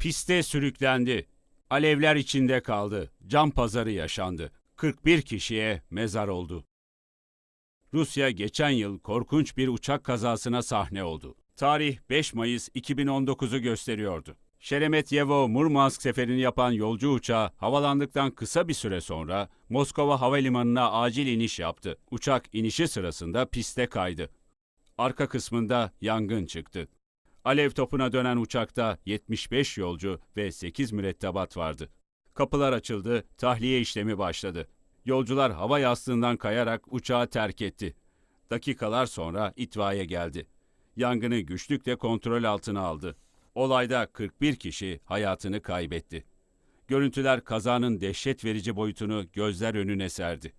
Piste sürüklendi. Alevler içinde kaldı. Cam pazarı yaşandı. 41 kişiye mezar oldu. Rusya geçen yıl korkunç bir uçak kazasına sahne oldu. Tarih 5 Mayıs 2019'u gösteriyordu. Şeremetyevo Murmansk seferini yapan yolcu uçağı havalandıktan kısa bir süre sonra Moskova Havalimanı'na acil iniş yaptı. Uçak inişi sırasında piste kaydı. Arka kısmında yangın çıktı. Alev topuna dönen uçakta 75 yolcu ve 8 mürettebat vardı. Kapılar açıldı, tahliye işlemi başladı. Yolcular hava yastığından kayarak uçağı terk etti. Dakikalar sonra itfaiye geldi. Yangını güçlükle kontrol altına aldı. Olayda 41 kişi hayatını kaybetti. Görüntüler kazanın dehşet verici boyutunu gözler önüne serdi.